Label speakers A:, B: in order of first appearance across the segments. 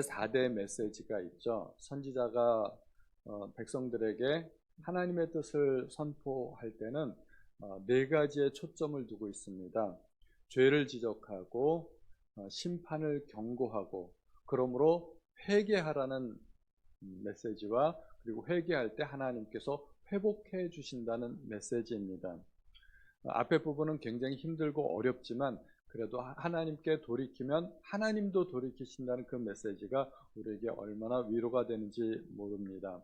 A: 4대 메시지가 있죠. 선지자가 어, 백성들에게 하나님의 뜻을 선포할 때는 어, 네 가지의 초점을 두고 있습니다. 죄를 지적하고 어, 심판을 경고하고 그러므로 회개하라는 음, 메시지와 그리고 회개할 때 하나님께서 회복해 주신다는 메시지입니다. 어, 앞에 부분은 굉장히 힘들고 어렵지만 그래도 하- 하나님께 돌이키면 하나님도 돌이키신다는 그 메시지가 우리에게 얼마나 위로가 되는지 모릅니다.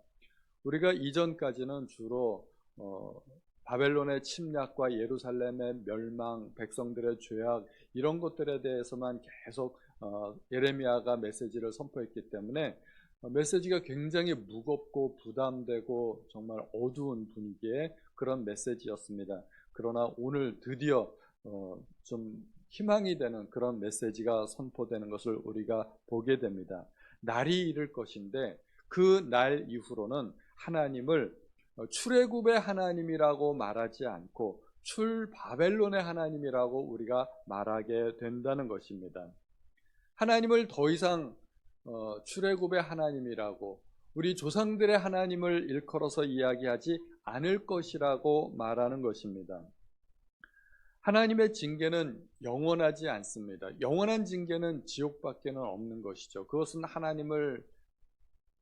A: 우리가 이전까지는 주로 어, 바벨론의 침략과 예루살렘의 멸망, 백성들의 죄악 이런 것들에 대해서만 계속 어, 예레미야가 메시지를 선포했기 때문에 어, 메시지가 굉장히 무겁고 부담되고 정말 어두운 분위기의 그런 메시지였습니다. 그러나 오늘 드디어 어, 좀 희망이 되는 그런 메시지가 선포되는 것을 우리가 보게 됩니다. 날이 이를 것인데 그 날 이후로는 하나님을 어, 출애굽의 하나님이라고 말하지 않고 출 바벨론의 하나님이라고 우리가 말하게 된다는 것입니다. 하나님을 더 이상 어, 출애굽의 하나님이라고 우리 조상들의 하나님을 일컬어서 이야기하지 않을 것이라고 말하는 것입니다. 하나님의 징계는 영원하지 않습니다. 영원한 징계는 지옥밖에는 없는 것이죠. 그것은 하나님을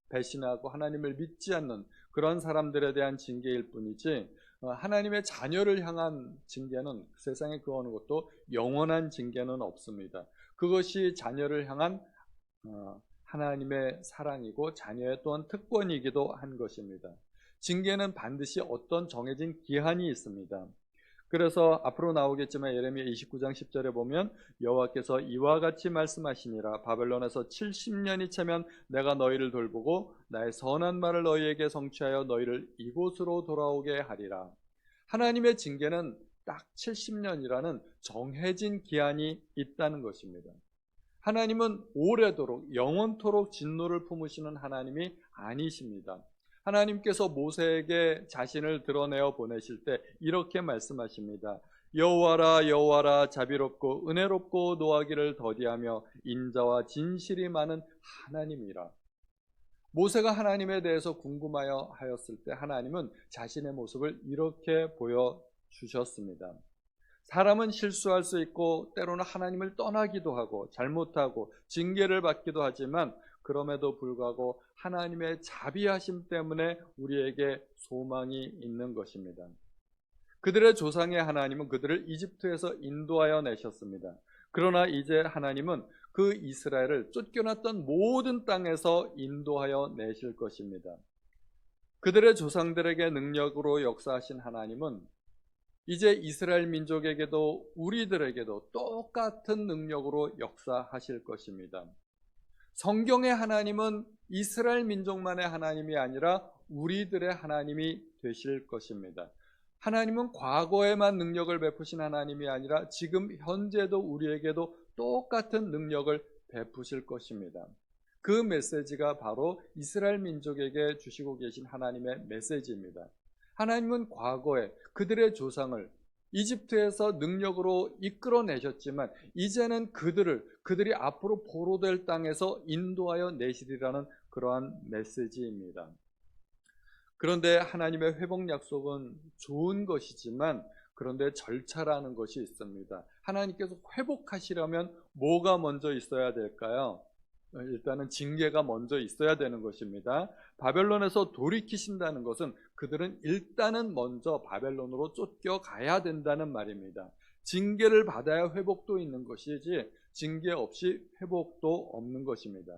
A: 배신하고 하나님을 믿지 않는 그런 사람들에 대한 징계일 뿐이지 어, 하나님의 자녀를 향한 징계는 세상에 그 어느 것도 영원한 징계는 없습니다. 그것이 자녀를 향한 어, 하나님의 사랑이고 자녀의 또한 특권이기도 한 것입니다. 징계는 반드시 어떤 정해진 기한이 있습니다. 그래서 앞으로 나오겠지만 예레미야 29장 10절에 보면 여호와께서 이와 같이 말씀하시니라 바벨론에서 70년이 차면 내가 너희를 돌보고 나의 선한 말을 너희에게 성취하여 너희를 이곳으로 돌아오게 하리라. 하나님의 징계는 딱 70년이라는 정해진 기한이 있다는 것입니다. 하나님은 오래도록 영원토록 진노를 품으시는 하나님이 아니십니다. 하나님께서 모세에게 자신을 드러내어 보내실 때 이렇게 말씀하십니다. 여호와라 여호와라 자비롭고 은혜롭고 노하기를 더디하며 인자와 진실이 많은 하나님이라. 모세가 하나님에 대해서 궁금하여 하였을 때 하나님은 자신의 모습을 이렇게 보여 주셨습니다. 사람은 실수할 수 있고 때로는 하나님을 떠나기도 하고 잘못하고 징계를 받기도 하지만 그럼에도 불구하고 하나님의 자비하심 때문에 우리에게 소망이 있는 것입니다. 그들의 조상의 하나님은 그들을 이집트에서 인도하여 내셨습니다. 그러나 이제 하나님은 그 이스라엘을 쫓겨났던 모든 땅에서 인도하여 내실 것입니다. 그들의 조상들에게 능력으로 역사하신 하나님은 이제 이스라엘 민족에게도 우리들에게도 똑같은 능력으로 역사하실 것입니다. 성경의 하나님은 이스라엘 민족만의 하나님이 아니라 우리들의 하나님이 되실 것입니다. 하나님은 과거에만 능력을 베푸신 하나님이 아니라 지금 현재도 우리에게도 똑같은 능력을 베푸실 것입니다. 그 메시지가 바로 이스라엘 민족에게 주시고 계신 하나님의 메시지입니다. 하나님은 과거에 그들의 조상을 이집트에서 능력으로 이끌어내셨지만 이제는 그들을 그들이 앞으로 포로될 땅에서 인도하여 내시리라는 그러한 메시지입니다. 그런데 하나님의 회복 약속은 좋은 것이지만 그런데 절차라는 것이 있습니다. 하나님께서 회복하시려면 뭐가 먼저 있어야 될까요? 일단은 징계가 먼저 있어야 되는 것입니다. 바벨론에서 돌이키신다는 것은 그들은 일단은 먼저 바벨론으로 쫓겨가야 된다는 말입니다. 징계를 받아야 회복도 있는 것이지 징계 없이 회복도 없는 것입니다.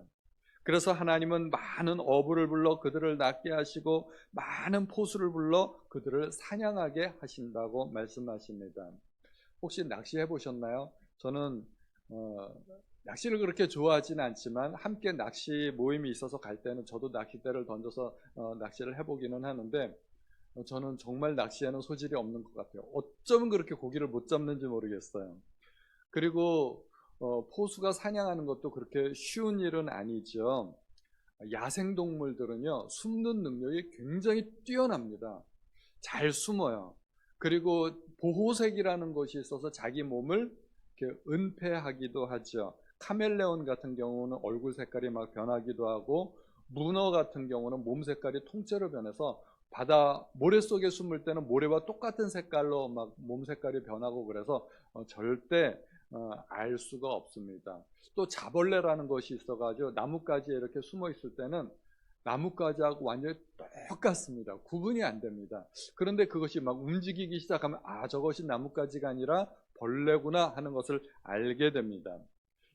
A: 그래서 하나님은 많은 어부를 불러 그들을 낫게 하시고 많은 포수를 불러 그들을 사냥하게 하신다고 말씀하십니다. 혹시 낚시해 보셨나요? 저는 어, 낚시를 그렇게 좋아하지는 않지만 함께 낚시 모임이 있어서 갈 때는 저도 낚싯대를 던져서 어, 낚시를 해보기는 하는데 어, 저는 정말 낚시에는 소질이 없는 것 같아요. 어쩌면 그렇게 고기를 못 잡는지 모르겠어요. 그리고 어, 포수가 사냥하는 것도 그렇게 쉬운 일은 아니죠. 야생 동물들은요 숨는 능력이 굉장히 뛰어납니다. 잘 숨어요. 그리고 보호색이라는 것이 있어서 자기 몸을 이렇게 은폐하기도 하죠. 카멜레온 같은 경우는 얼굴 색깔이 막 변하기도 하고 문어 같은 경우는 몸 색깔이 통째로 변해서 바다 모래 속에 숨을 때는 모래와 똑같은 색깔로 막 몸 색깔이 변하고 그래서 어, 절대 어, 알 수가 없습니다. 또 자벌레라는 것이 있어가지고 나뭇가지에 이렇게 숨어 있을 때는 나뭇가지하고 완전히 똑같습니다. 구분이 안 됩니다. 그런데 그것이 막 움직이기 시작하면 아 저것이 나뭇가지가 아니라 벌레구나 하는 것을 알게 됩니다.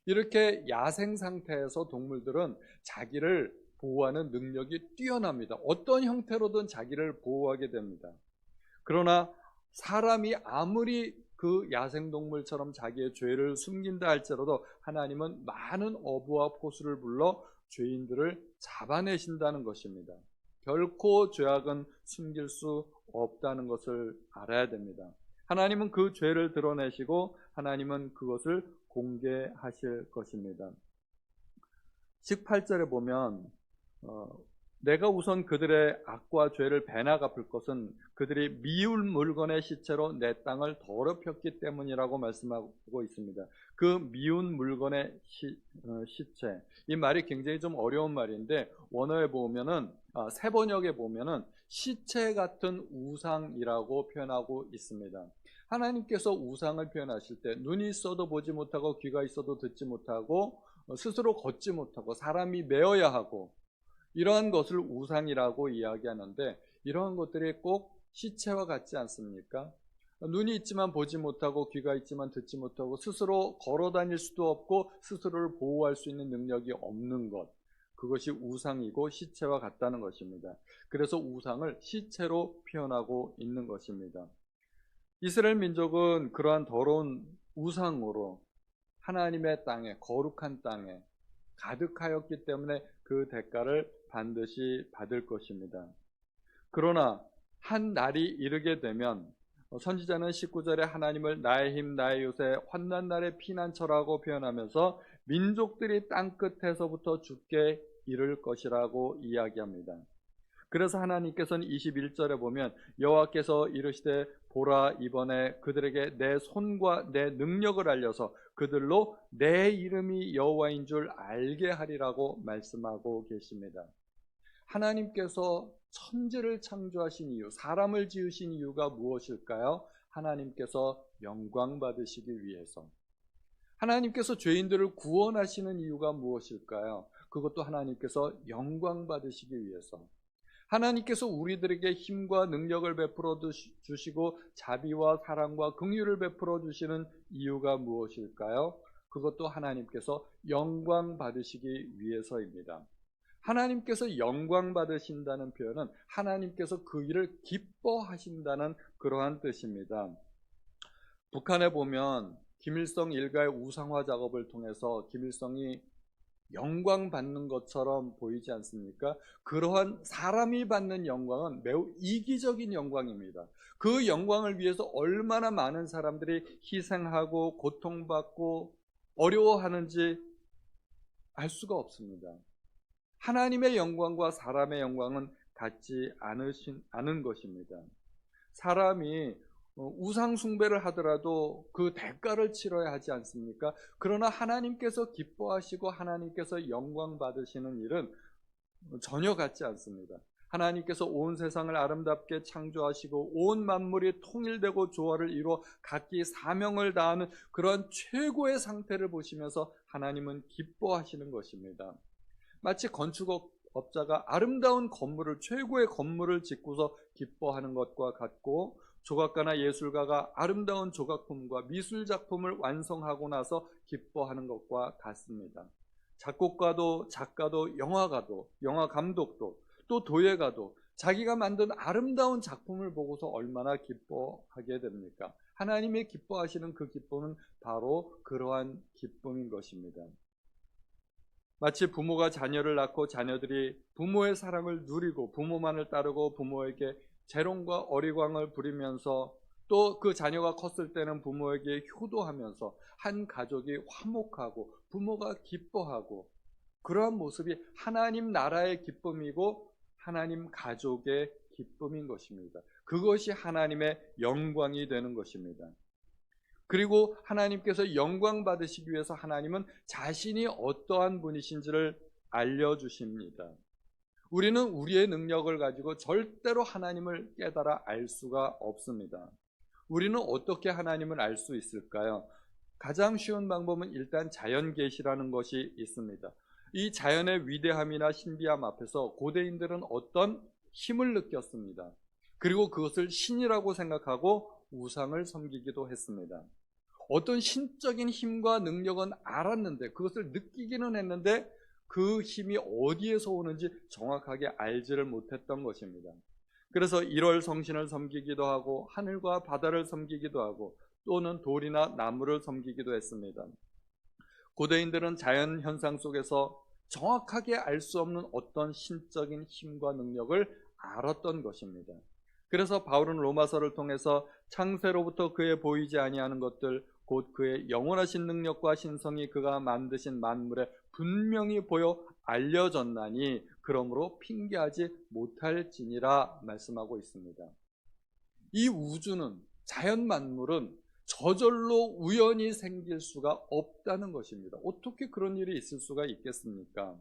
A: 이렇게 야생 상태에서 동물들은 자기를 보호하는 능력이 뛰어납니다. 어떤 형태로든 자기를 보호하게 됩니다. 그러나 사람이 아무리 그 야생동물처럼 자기의 죄를 숨긴다 할지라도 하나님은 많은 어부와 포수를 불러 죄인들을 잡아내신다는 것입니다. 결코 죄악은 숨길 수 없다는 것을 알아야 됩니다. 하나님은 그 죄를 드러내시고 하나님은 그것을 공개하실 것입니다. 18절에 보면 어, 내가 우선 그들의 악과 죄를 배나 갚을 것은 그들이 미울 물건의 시체로 내 땅을 더럽혔기 때문이라고 말씀하고 있습니다. 그 미운 물건의 시, 어, 시체 이 말이 굉장히 좀 어려운 말인데 원어에 보면은 아, 세 번역에 보면은 시체 같은 우상이라고 표현하고 있습니다. 하나님께서 우상을 표현하실 때 눈이 있어도 보지 못하고 귀가 있어도 듣지 못하고 어, 스스로 걷지 못하고 사람이 메어야 하고 이러한 것을 우상이라고 이야기하는데 이러한 것들이 꼭 시체와 같지 않습니까? 눈이 있지만 보지 못하고 귀가 있지만 듣지 못하고 스스로 걸어 다닐 수도 없고 스스로를 보호할 수 있는 능력이 없는 것. 그것이 우상이고 시체와 같다는 것입니다. 그래서 우상을 시체로 표현하고 있는 것입니다. 이스라엘 민족은 그러한 더러운 우상으로 하나님의 땅에, 거룩한 땅에 가득하였기 때문에 그 대가를 반드시 받을 것입니다. 그러나 한 날이 이르게 되면 선지자는 19절에 하나님을 나의 힘, 나의 요새, 환난 날의 피난처라고 표현하면서 민족들이 땅 끝에서부터 죽게 이를 것이라고 이야기합니다. 그래서 하나님께서는 21절에 보면 여호와께서 이르시되 보라 이번에 그들에게 내 손과 내 능력을 알려서 그들로 내 이름이 여호와인 줄 알게 하리라고 말씀하고 계십니다. 하나님께서 천지를 창조하신 이유, 사람을 지으신 이유가 무엇일까요? 하나님께서 영광 받으시기 위해서. 하나님께서 죄인들을 구원하시는 이유가 무엇일까요? 그것도 하나님께서 영광 받으시기 위해서. 하나님께서 우리들에게 힘과 능력을 베풀어 주시고 자비와 사랑과 긍휼을 베풀어 주시는 이유가 무엇일까요? 그것도 하나님께서 영광 받으시기 위해서입니다. 하나님께서 영광 받으신다는 표현은 하나님께서 그 일을 기뻐하신다는 그러한 뜻입니다. 북한에 보면 김일성 일가의 우상화 작업을 통해서 김일성이 영광 받는 것처럼 보이지 않습니까? 그러한 사람이 받는 영광은 매우 이기적인 영광입니다. 그 영광을 위해서 얼마나 많은 사람들이 희생하고 고통받고 어려워하는지 알 수가 없습니다. 하나님의 영광과 사람의 영광은 같지 않으신, 않은 것입니다. 사람이 어, 우상 숭배를 하더라도 그 대가를 치러야 하지 않습니까? 그러나 하나님께서 기뻐하시고 하나님께서 영광 받으시는 일은 전혀 같지 않습니다. 하나님께서 온 세상을 아름답게 창조하시고 온 만물이 통일되고 조화를 이루어 각기 사명을 다하는 그런 최고의 상태를 보시면서 하나님은 기뻐하시는 것입니다. 마치 건축업자가 아름다운 건물을 최고의 건물을 짓고서 기뻐하는 것과 같고 조각가나 예술가가 아름다운 조각품과 미술 작품을 완성하고 나서 기뻐하는 것과 같습니다. 작곡가도 작가도 영화가도 영화 감독도 또 도예가도 자기가 만든 아름다운 작품을 보고서 얼마나 기뻐하게 됩니까? 하나님이 기뻐하시는 그 기쁨은 바로 그러한 기쁨인 것입니다. 마치 부모가 자녀를 낳고 자녀들이 부모의 사랑을 누리고 부모만을 따르고 부모에게 재롱과 어리광을 부리면서 또 그 자녀가 컸을 때는 부모에게 효도하면서 한 가족이 화목하고 부모가 기뻐하고 그러한 모습이 하나님 나라의 기쁨이고 하나님 가족의 기쁨인 것입니다. 그것이 하나님의 영광이 되는 것입니다. 그리고 하나님께서 영광 받으시기 위해서 하나님은 자신이 어떠한 분이신지를 알려주십니다. 우리는 우리의 능력을 가지고 절대로 하나님을 깨달아 알 수가 없습니다. 우리는 어떻게 하나님을 알 수 있을까요? 가장 쉬운 방법은 일단 자연 계시라는 것이 있습니다. 이 자연의 위대함이나 신비함 앞에서 고대인들은 어떤 힘을 느꼈습니다. 그리고 그것을 신이라고 생각하고 우상을 섬기기도 했습니다. 어떤 신적인 힘과 능력은 알았는데 그것을 느끼기는 했는데 그 힘이 어디에서 오는지 정확하게 알지를 못했던 것입니다. 그래서 1월 성신을 섬기기도 하고 하늘과 바다를 섬기기도 하고 또는 돌이나 나무를 섬기기도 했습니다. 고대인들은 자연 현상 속에서 정확하게 알 수 없는 어떤 신적인 힘과 능력을 알았던 것입니다. 그래서 바울은 로마서를 통해서 창세로부터 그의 보이지 아니하는 것들 곧 그의 영원하신 능력과 신성이 그가 만드신 만물에 분명히 보여 알려졌나니 그러므로 핑계하지 못할지니라 말씀하고 있습니다. 이 우주는 자연 만물은 저절로 우연히 생길 수가 없다는 것입니다. 어떻게 그런 일이 있을 수가 있겠습니까?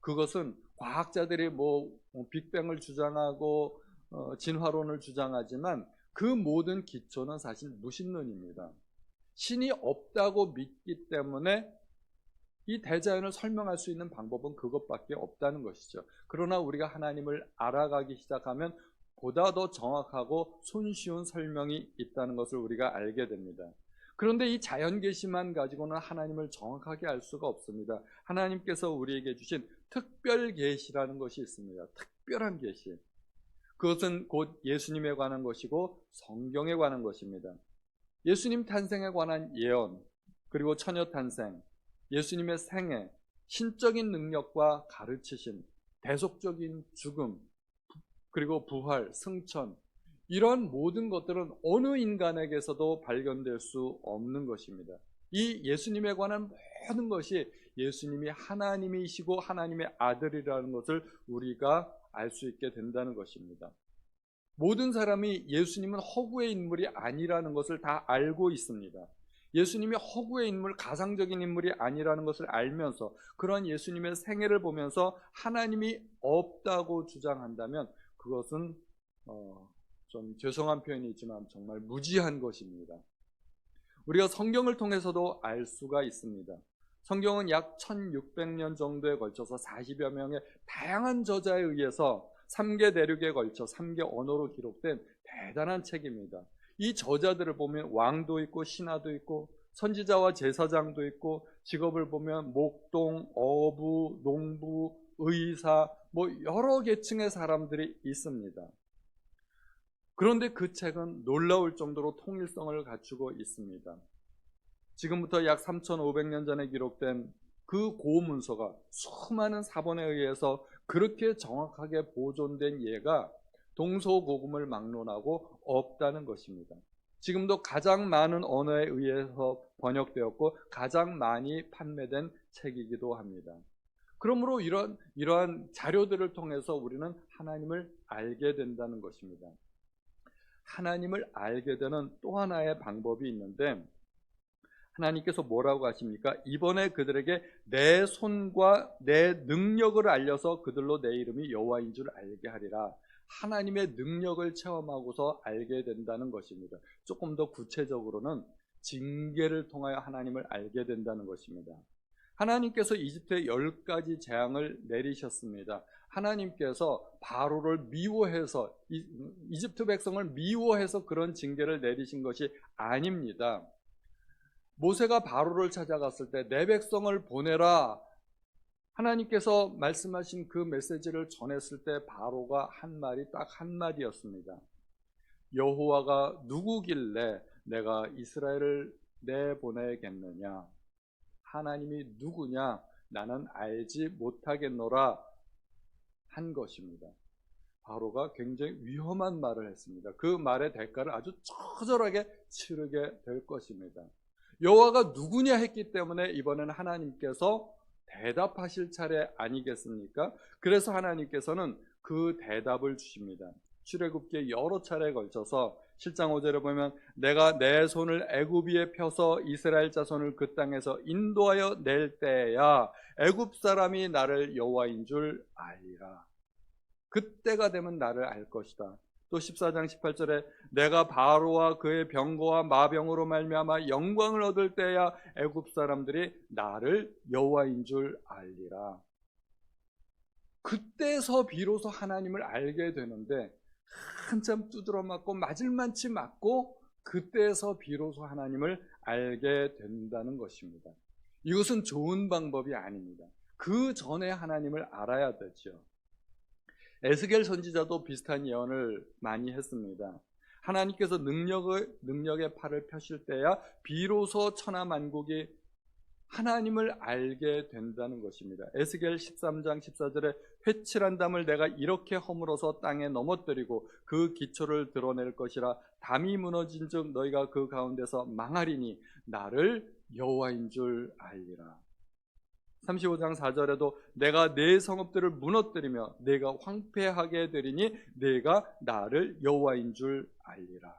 A: 그것은 과학자들이 뭐 빅뱅을 주장하고 어, 진화론을 주장하지만 그 모든 기초는 사실 무신론입니다. 신이 없다고 믿기 때문에 이 대자연을 설명할 수 있는 방법은 그것밖에 없다는 것이죠. 그러나 우리가 하나님을 알아가기 시작하면 보다 더 정확하고 손쉬운 설명이 있다는 것을 우리가 알게 됩니다. 그런데 이 자연 계시만 가지고는 하나님을 정확하게 알 수가 없습니다. 하나님께서 우리에게 주신 특별 계시라는 것이 있습니다. 특별한 계시. 그것은 곧 예수님에 관한 것이고 성경에 관한 것입니다. 예수님 탄생에 관한 예언, 그리고 처녀 탄생, 예수님의 생애, 신적인 능력과 가르치심, 대속적인 죽음, 그리고 부활, 승천, 이런 모든 것들은 어느 인간에게서도 발견될 수 없는 것입니다. 이 예수님에 관한 모든 것이 예수님이 하나님이시고 하나님의 아들이라는 것을 우리가 알 수 있게 된다는 것입니다. 모든 사람이 예수님은 허구의 인물이 아니라는 것을 다 알고 있습니다. 예수님이 허구의 인물, 가상적인 인물이 아니라는 것을 알면서 그런 예수님의 생애를 보면서 하나님이 없다고 주장한다면 그것은 어, 좀 죄송한 표현이지만 정말 무지한 것입니다. 우리가 성경을 통해서도 알 수가 있습니다. 성경은 약 1600년 정도에 걸쳐서 40여 명의 다양한 저자에 의해서 3개 대륙에 걸쳐 3개 언어로 기록된 대단한 책입니다. 이 저자들을 보면 왕도 있고 신하도 있고 선지자와 제사장도 있고 직업을 보면 목동, 어부, 농부, 의사 뭐 여러 계층의 사람들이 있습니다. 그런데 그 책은 놀라울 정도로 통일성을 갖추고 있습니다. 지금부터 약 3,500년 전에 기록된 그 고문서가 수많은 사본에 의해서 그렇게 정확하게 보존된 예가 동서고금을 막론하고 없다는 것입니다. 지금도 가장 많은 언어에 의해서 번역되었고 가장 많이 판매된 책이기도 합니다. 그러므로 이런 이러한 자료들을 통해서 우리는 하나님을 알게 된다는 것입니다. 하나님을 알게 되는 또 하나의 방법이 있는데 하나님께서 뭐라고 하십니까? 이번에 그들에게 내 손과 내 능력을 알려서 그들로 내 이름이 여호와인 줄 알게 하리라. 하나님의 능력을 체험하고서 알게 된다는 것입니다. 조금 더 구체적으로는 징계를 통하여 하나님을 알게 된다는 것입니다. 하나님께서 이집트에 열 가지 재앙을 내리셨습니다. 하나님께서 바로를 미워해서 이집트 백성을 미워해서 그런 징계를 내리신 것이 아닙니다. 모세가 바로를 찾아갔을 때 내 백성을 보내라 하나님께서 말씀하신 그 메시지를 전했을 때 바로가 한 말이 딱한 마디였습니다. 여호와가 누구길래 내가 이스라엘을 내보내겠느냐? 하나님이 누구냐? 나는 알지 못하겠노라 한 것입니다. 바로가 굉장히 위험한 말을 했습니다. 그 말의 대가를 아주 처절하게 치르게 될 것입니다. 여호와가 누구냐 했기 때문에 이번에는 하나님께서 대답하실 차례 아니겠습니까? 그래서 하나님께서는 그 대답을 주십니다. 출애굽기에 여러 차례에 걸쳐서 실장 5절에 보면 내가 내 손을 애굽 위에 펴서 이스라엘 자손을 그 땅에서 인도하여 낼 때야 애굽 사람이 나를 여호와인 줄 알리라. 그때가 되면 나를 알 것이다. 또 14장 18절에 내가 바로와 그의 병거와 마병으로 말미암아 영광을 얻을 때야 애굽 사람들이 나를 여호와인 줄 알리라. 그때서 비로소 하나님을 알게 되는데 한참 두드러 맞고 맞을 만치 맞고 그때서 비로소 하나님을 알게 된다는 것입니다. 이것은 좋은 방법이 아닙니다. 그 전에 하나님을 알아야 되죠. 에스겔 선지자도 비슷한 예언을 많이 했습니다. 하나님께서 능력의, 능력의 팔을 펴실 때야 비로소 천하 만국이 하나님을 알게 된다는 것입니다. 에스겔 13장 14절에 회칠한 담을 내가 이렇게 허물어서 땅에 넘어뜨리고 그 기초를 드러낼 것이라 담이 무너진 즉 너희가 그 가운데서 망하리니 나를 여호와인 줄 알리라. 35장 4절에도 내가 내 성읍들을 무너뜨리며 내가 황폐하게 되리니 내가 나를 여호와인 줄 알리라.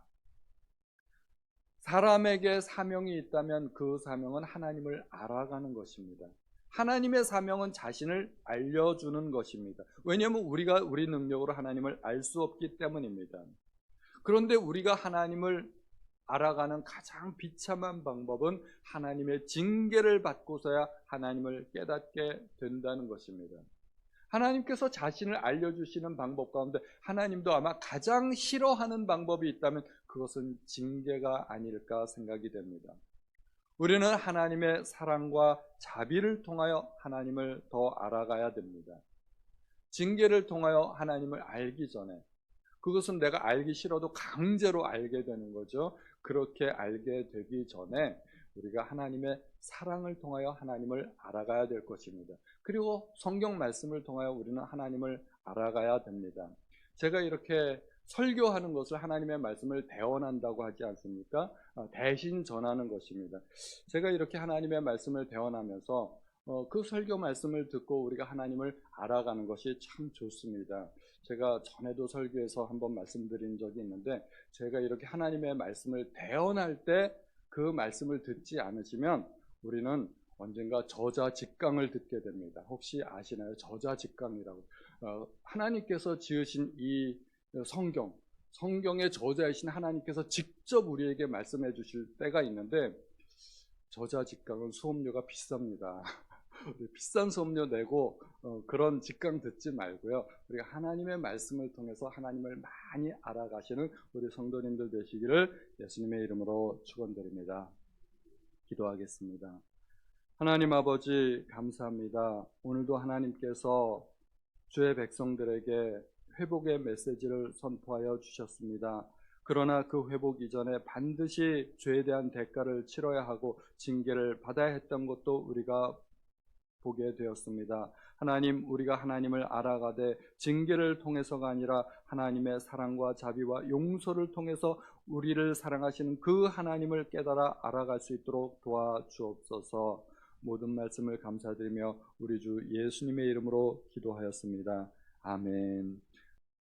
A: 사람에게 사명이 있다면 그 사명은 하나님을 알아가는 것입니다. 하나님의 사명은 자신을 알려주는 것입니다. 왜냐하면 우리가 우리 능력으로 하나님을 알 수 없기 때문입니다. 그런데 우리가 하나님을 알아가는 가장 비참한 방법은 하나님의 징계를 받고서야 하나님을 깨닫게 된다는 것입니다. 하나님께서 자신을 알려주시는 방법 가운데 하나님도 아마 가장 싫어하는 방법이 있다면 그것은 징계가 아닐까 생각이 됩니다. 우리는 하나님의 사랑과 자비를 통하여 하나님을 더 알아가야 됩니다. 징계를 통하여 하나님을 알기 전에 그것은 내가 알기 싫어도 강제로 알게 되는 거죠. 그렇게 알게 되기 전에 우리가 하나님의 사랑을 통하여 하나님을 알아가야 될 것입니다. 그리고 성경 말씀을 통하여 우리는 하나님을 알아가야 됩니다. 제가 이렇게 설교하는 것을 하나님의 말씀을 대언한다고 하지 않습니까? 아, 대신 전하는 것입니다. 제가 이렇게 하나님의 말씀을 대언하면서 어, 그 설교 말씀을 듣고 우리가 하나님을 알아가는 것이 참 좋습니다. 제가 전에도 설교에서 한번 말씀드린 적이 있는데 제가 이렇게 하나님의 말씀을 대언할 때 그 말씀을 듣지 않으시면 우리는 언젠가 저자 직강을 듣게 됩니다. 혹시 아시나요? 저자 직강이라고. 어, 하나님께서 지으신 이 성경, 성경의 저자이신 하나님께서 직접 우리에게 말씀해 주실 때가 있는데 저자 직강은 수업료가 비쌉니다. 비싼 수업료 내고 어, 그런 직강 듣지 말고요. 우리가 하나님의 말씀을 통해서 하나님을 많이 알아가시는 우리 성도님들 되시기를 예수님의 이름으로 축원드립니다. 기도하겠습니다. 하나님 아버지 감사합니다. 오늘도 하나님께서 주의 백성들에게 회복의 메시지를 선포하여 주셨습니다. 그러나 그 회복 이전에 반드시 죄에 대한 대가를 치러야 하고 징계를 받아야 했던 것도 우리가 보게 되었습니다. 하나님, 우리가 하나님을 알아가되 징계를 통해서가 아니라 하나님의 사랑과 자비와 용서를 통해서 우리를 사랑하시는 그 하나님을 깨달아 알아갈 수 있도록 도와주옵소서. 모든 말씀을 감사드리며 우리 주 예수님의 이름으로 기도하였습니다. 아멘.